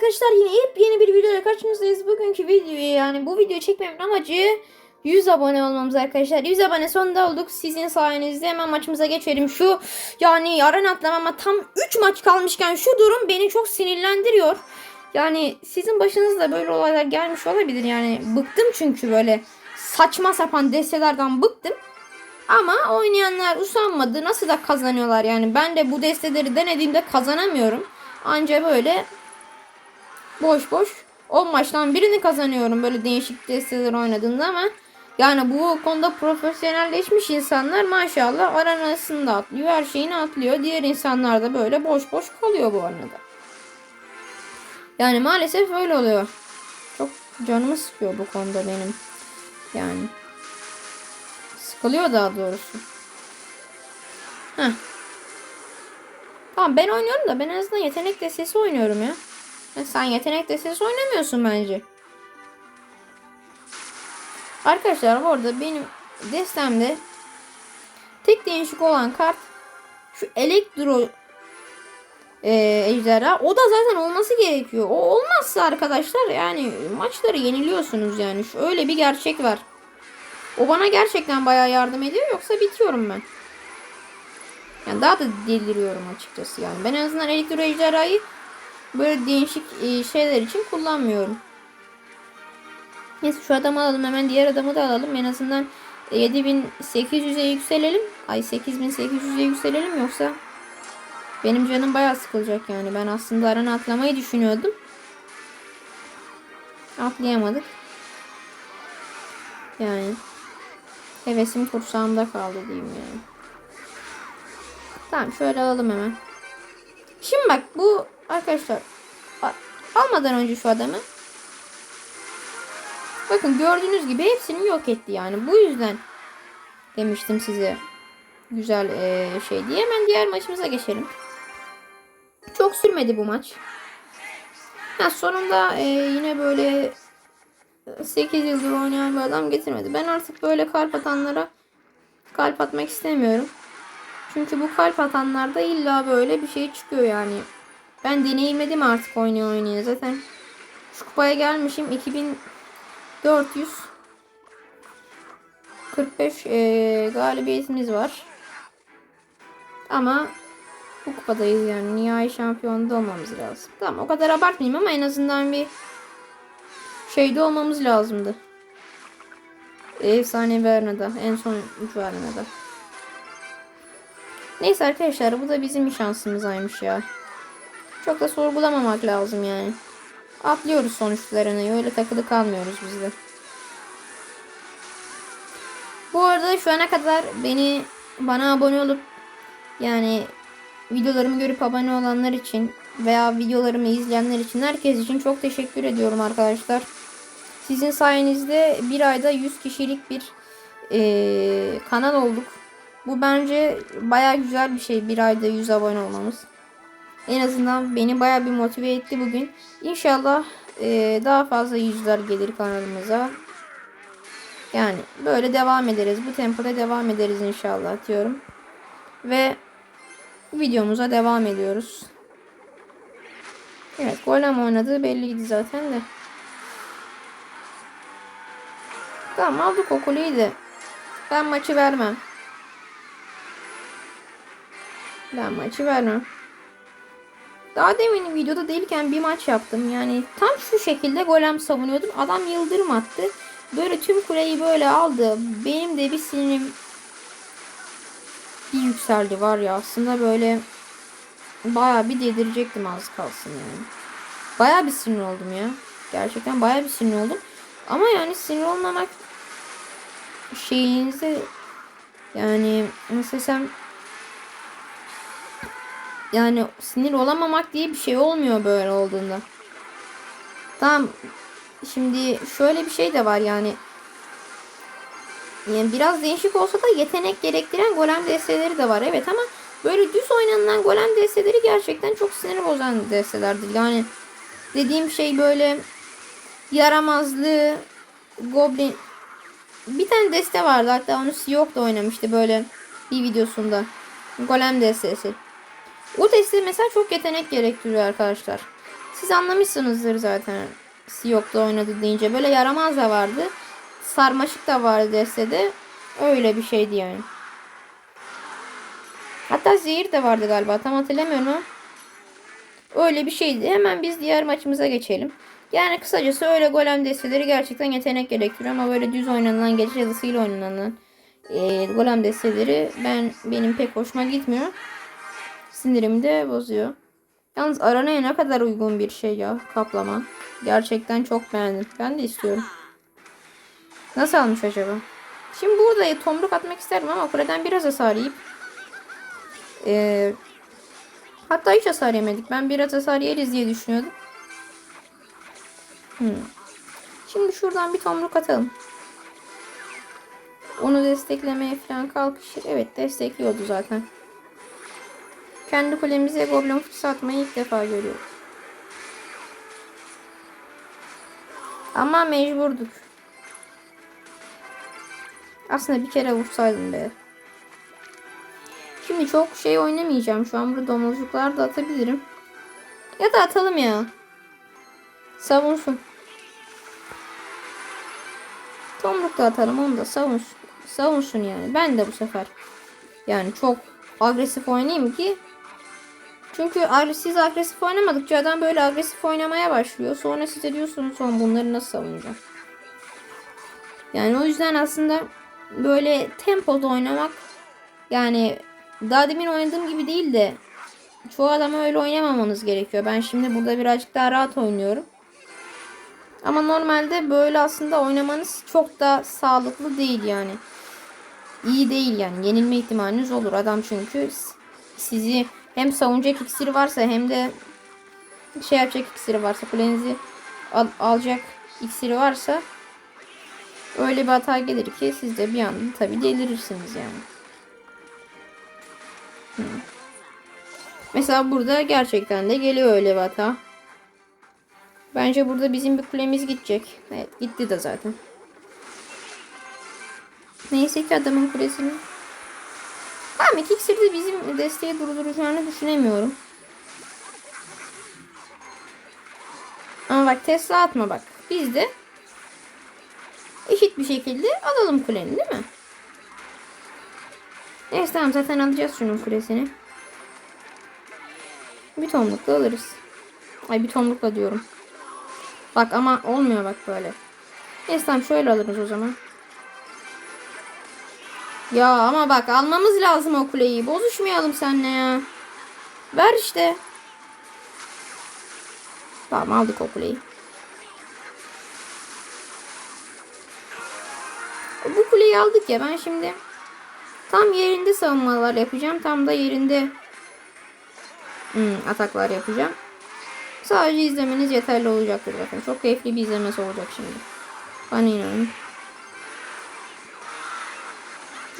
arkadaşlar yine yepyeni bir videoyla karşınızdayız. Bugünkü videoyu yani bu videoyu çekmemin amacı 100 abone olmamız arkadaşlar. 100 abone sonunda olduk. Sizin sayenizde hemen maçımıza geçelim. Şu yani yarın atlamama tam 3 maç kalmışken şu durum beni çok sinirlendiriyor. Yani sizin başınızda böyle olaylar gelmiş olabilir yani. Bıktım çünkü böyle saçma sapan destelerden bıktım. Ama oynayanlar usanmadı. Nasıl da kazanıyorlar yani. Ben de bu desteleri denediğimde kazanamıyorum. Anca böyle boş boş 10 maçtan birini kazanıyorum böyle değişik desteler oynadığında ama yani bu konuda profesyonelleşmiş insanlar maşallah aranasını da atlıyor, her şeyini atlıyor. Diğer insanlar da böyle boş boş kalıyor bu arada. Yani maalesef öyle oluyor. Çok canımı sıkıyor bu konuda benim. Yani sıkılıyor daha doğrusu. Heh. Tamam ben oynuyorum da ben en azından yetenek destesi oynuyorum ya. Ya Sen yetenek destesi oynamıyorsun bence. Arkadaşlar bu arada benim destemde tek değişik olan kart şu elektro e, ejderha. O da zaten olması gerekiyor. O olmazsa arkadaşlar yani maçları yeniliyorsunuz yani. Şu öyle bir gerçek var. O bana gerçekten bayağı yardım ediyor yoksa bitiyorum ben. Yani daha da deliriyorum açıkçası yani. Ben en azından elektro ejderhayı böyle değişik e, şeyler için kullanmıyorum. Neyse şu adamı alalım hemen diğer adamı da alalım. En azından 7800'e yükselelim. Ay 8800'e yükselelim yoksa benim canım bayağı sıkılacak yani. Ben aslında arana atlamayı düşünüyordum. Atlayamadık. Yani hevesim kursağımda kaldı diyeyim yani. Tamam şöyle alalım hemen. Şimdi bak bu arkadaşlar almadan önce şu adamı bakın gördüğünüz gibi hepsini yok etti yani. Bu yüzden demiştim size güzel eee, şey diye. Hemen diğer maçımıza geçelim. Çok sürmedi bu maç. Ha, sonunda eee, yine böyle 8 yıldır oynayan bir adam getirmedi. Ben artık böyle kalp atanlara kalp atmak istemiyorum. Çünkü bu kalp atanlarda illa böyle bir şey çıkıyor yani. Ben deneyimledim artık oynaya oynaya. Zaten şu kupaya gelmişim 2445 eee, galibiyetimiz var. Ama bu kupadayız yani. Nihai şampiyonda olmamız lazım. Tamam o kadar abartmayayım ama en azından bir şeyde olmamız lazımdı. Efsane Verna'da. En son 3 Verna'da. Neyse arkadaşlar bu da bizim şansımızaymış ya. Çok da sorgulamamak lazım yani. Atlıyoruz sonuçlarını. Öyle takılı kalmıyoruz biz de. Bu arada şu ana kadar beni bana abone olup yani videolarımı görüp abone olanlar için veya videolarımı izleyenler için herkes için çok teşekkür ediyorum arkadaşlar. Sizin sayenizde bir ayda 100 kişilik bir eee, kanal olduk. Bu bence baya güzel bir şey bir ayda 100 abone olmamız. En azından beni baya bir motive etti bugün. İnşallah eee, daha fazla yüzler gelir kanalımıza. Yani böyle devam ederiz. Bu tempoda devam ederiz inşallah diyorum. Ve videomuza devam ediyoruz. Evet golem oynadığı belliydi zaten de. Tamam aldık o de. Ben maçı vermem. Ben maçı vermem. Daha demin videoda değilken bir maç yaptım. Yani tam şu şekilde golem savunuyordum. Adam yıldırım attı. Böyle tüm kuleyi böyle aldı. Benim de bir sinirim bir yükseldi var ya. Aslında böyle bayağı bir dedirecektim az kalsın yani. Bayağı bir sinir oldum ya. Gerçekten bayağı bir sinir oldum. Ama yani sinir olmamak şeyinize yani nasıl desem yani sinir olamamak diye bir şey olmuyor böyle olduğunda. Tamam. Şimdi şöyle bir şey de var yani. Yani biraz değişik olsa da yetenek gerektiren golem desteleri de var. Evet ama böyle düz oynanılan golem desteleri gerçekten çok sinir bozan destelerdir. Yani dediğim şey böyle yaramazlığı goblin bir tane deste vardı hatta onu Siyok da oynamıştı böyle bir videosunda. Golem destesi. O deste mesela çok yetenek gerektiriyor arkadaşlar. Siz anlamışsınızdır zaten. Siyok'ta oynadı deyince. Böyle yaramaz da vardı. Sarmaşık da vardı destede. Öyle bir şeydi yani. Hatta zehir de vardı galiba. Tam hatırlamıyorum. Öyle bir şeydi. Hemen biz diğer maçımıza geçelim. Yani kısacası öyle golem desteleri gerçekten yetenek gerektiriyor ama böyle düz oynanan gece yazısıyla oynanan e, golem desteleri ben benim pek hoşuma gitmiyor. Sinirimi de bozuyor. Yalnız aranaya ne kadar uygun bir şey ya kaplama. Gerçekten çok beğendim. Ben de istiyorum. Nasıl almış acaba? Şimdi burada tomruk atmak isterim ama kuleden biraz hasar yiyip e, hatta hiç hasar yemedik. Ben biraz hasar yeriz diye düşünüyordum. Hmm. Şimdi şuradan bir tomruk atalım. Onu desteklemeye falan kalkışır. Evet destekliyordu zaten. Kendi kulemize goblin fıçısı atmayı ilk defa görüyorum. Ama mecburduk. Aslında bir kere vursaydım be. Şimdi çok şey oynamayacağım. Şu an burada domuzcuklar da atabilirim. Ya da atalım ya. Savunsun. Tomruk da atalım onu da savunsun. Savunsun yani. Ben de bu sefer. Yani çok agresif oynayayım ki. Çünkü siz agresif oynamadıkça adam böyle agresif oynamaya başlıyor. Sonra siz de diyorsunuz son bunları nasıl savunacağım. Yani o yüzden aslında böyle tempoda oynamak yani daha demin oynadığım gibi değil de çoğu adama öyle oynamamanız gerekiyor. Ben şimdi burada birazcık daha rahat oynuyorum. Ama normalde böyle aslında oynamanız çok da sağlıklı değil yani. İyi değil yani. Yenilme ihtimaliniz olur. Adam çünkü sizi hem savunacak iksiri varsa hem de şey yapacak iksiri varsa kulenizi al, alacak iksiri varsa öyle bir hata gelir ki siz de bir anda tabi delirirsiniz yani. Mesela burada gerçekten de geliyor öyle bir hata. Bence burada bizim bir kulemiz gidecek. Evet gitti de zaten. Neyse ki adamın kulesini. İksiri de bizim desteği durduracağını düşünemiyorum. Ama bak Tesla atma bak. Biz de eşit bir şekilde alalım kuleni değil mi? Neyse tamam zaten alacağız şunun kulesini. Bir tomlukla alırız. Ay bir tomlukla diyorum. Bak ama olmuyor bak böyle. Neyse tamam şöyle alırız o zaman. Ya ama bak almamız lazım o kuleyi. Bozuşmayalım seninle ya. Ver işte. Tamam aldık o kuleyi. Bu kuleyi aldık ya ben şimdi tam yerinde savunmalar yapacağım. Tam da yerinde hmm, ataklar yapacağım. Sadece izlemeniz yeterli olacaktır zaten. Çok keyifli bir izlemesi olacak şimdi. Bana inanın.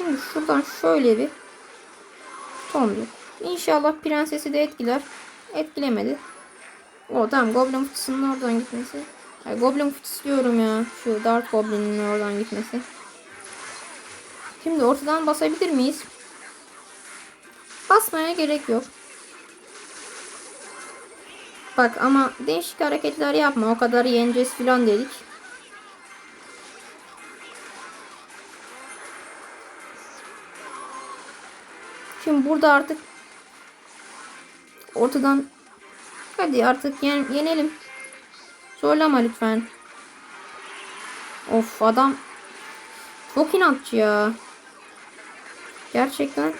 Şimdi şuradan şöyle bir tomruk. İnşallah prensesi de etkiler. Etkilemedi. O tamam goblin fıçısının oradan gitmesi. Ay, goblin fıçısı diyorum ya. Şu dart goblinin oradan gitmesi. Şimdi ortadan basabilir miyiz? Basmaya gerek yok. Bak ama değişik hareketler yapma. O kadar yeneceğiz filan dedik. Şimdi burada artık ortadan hadi artık yen, yenelim. Zorlama lütfen. Of adam çok inatçı ya. Gerçekten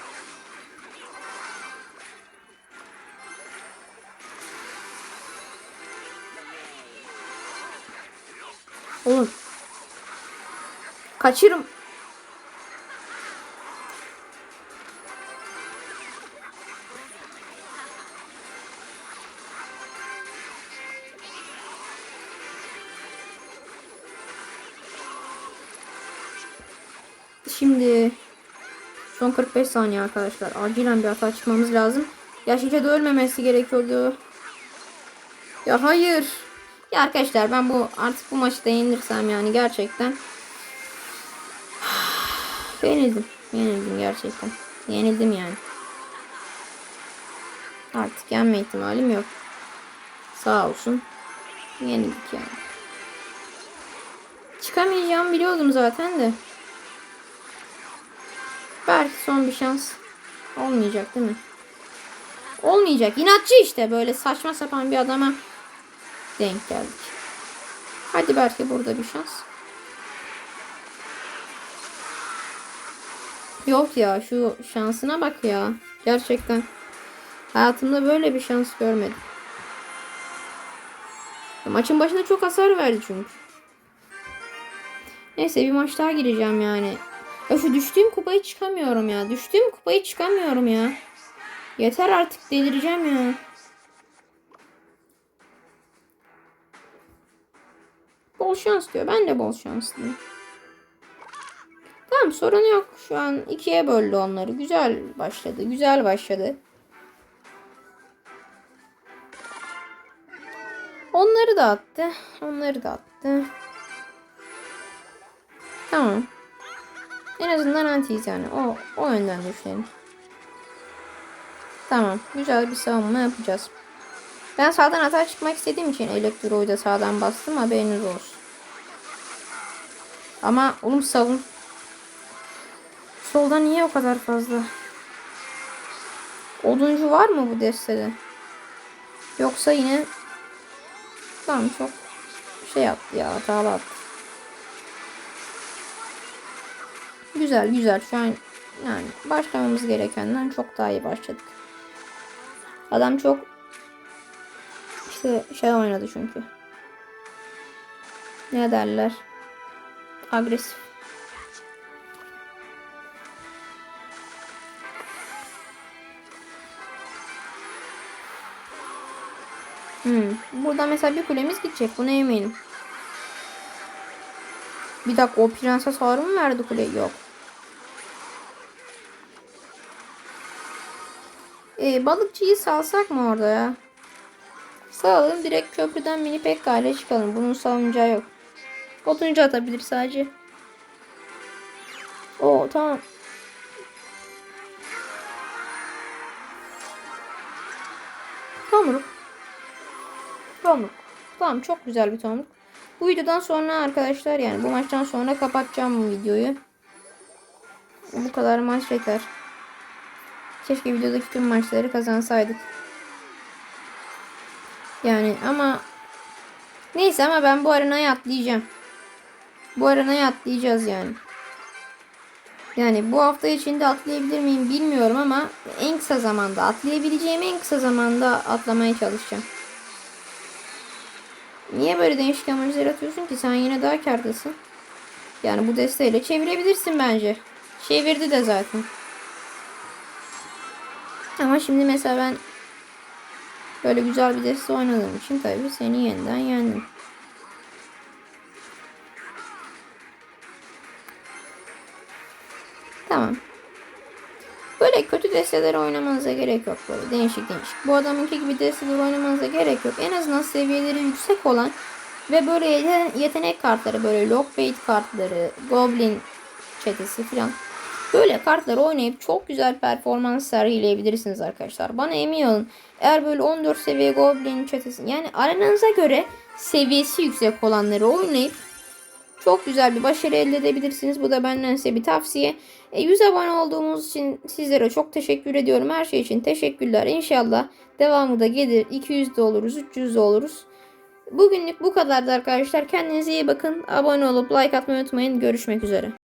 Oğlum. Kaçırım. Son 45 saniye arkadaşlar. Acilen bir hata çıkmamız lazım. Yaşlıca da ölmemesi gerekiyordu. Ya hayır. Ya arkadaşlar ben bu artık bu maçı da yenilirsem yani gerçekten yenildim. Yenildim gerçekten. Yenildim yani. Artık yenme ihtimalim yok. Sağ olsun. Yenildik yani. Çıkamayacağımı biliyordum zaten de. Son bir şans olmayacak değil mi? Olmayacak. İnatçı işte böyle saçma sapan bir adama denk geldik. Hadi belki burada bir şans. Yok ya şu şansına bak ya. Gerçekten. Hayatımda böyle bir şans görmedim. Maçın başında çok hasar verdi çünkü. Neyse bir maç daha gireceğim yani. Şu düştüğüm kupayı çıkamıyorum ya. Düştüğüm kupayı çıkamıyorum ya. Yeter artık delireceğim ya. Bol şans diyor. Ben de bol şanslıyım. Tamam sorun yok. Şu an ikiye böldü onları. Güzel başladı. Güzel başladı. Onları da attı. Onları da attı. Tamam. En azından antiyiz yani. O, o yönden düşünelim. Tamam. Güzel bir savunma yapacağız. Ben sağdan hata çıkmak istediğim için elektroyu da sağdan bastım. Haberiniz olsun. Ama oğlum savun. Solda niye o kadar fazla? Oduncu var mı bu destede? Yoksa yine Tamam çok şey yaptı ya hatalı attı. Güzel güzel şu an yani başlamamız gerekenden çok daha iyi başladık. Adam çok işte şey oynadı çünkü. Ne derler? Agresif. Hmm. Burada mesela bir kulemiz gidecek. Buna eminim. Bir dakika o prenses harun mu verdi kuleyi? Yok. Ee, balıkçıyı salsak mı orada ya? Salalım direkt köprüden mini pekka ile çıkalım. Bunun savunacağı yok. Otuncu atabilir sadece. Oo tamam. Tomruk. Tomruk. Tamam çok güzel bir tomruk. Bu videodan sonra arkadaşlar yani bu maçtan sonra kapatacağım bu videoyu. Bu kadar maç yeter. Keşke videodaki tüm maçları kazansaydık. Yani ama neyse ama ben bu arenayı atlayacağım. Bu arenayı atlayacağız yani. Yani bu hafta içinde atlayabilir miyim bilmiyorum ama en kısa zamanda atlayabileceğim en kısa zamanda atlamaya çalışacağım. Niye böyle değişik emojiler atıyorsun ki? Sen yine daha kardasın. Yani bu desteğiyle çevirebilirsin bence. Çevirdi de zaten. Ama şimdi mesela ben böyle güzel bir deste oynadığım için tabii seni yeniden yendim. Tamam. Böyle kötü desteler oynamanıza gerek yok böyle değişik değişik. Bu adamınki gibi desteler oynamanıza gerek yok. En azından seviyeleri yüksek olan ve böyle yete- yetenek kartları böyle lockbait kartları, goblin çetesi falan. Böyle kartları oynayıp çok güzel performans sergileyebilirsiniz arkadaşlar. Bana emin olun. Eğer böyle 14 seviye goblin çetesi yani arenanıza göre seviyesi yüksek olanları oynayıp çok güzel bir başarı elde edebilirsiniz. Bu da benden size bir tavsiye. E, 100 abone olduğumuz için sizlere çok teşekkür ediyorum. Her şey için teşekkürler. İnşallah devamı da gelir. 200 de oluruz, 300 de oluruz. Bugünlük bu kadardı arkadaşlar. Kendinize iyi bakın. Abone olup like atmayı unutmayın. Görüşmek üzere.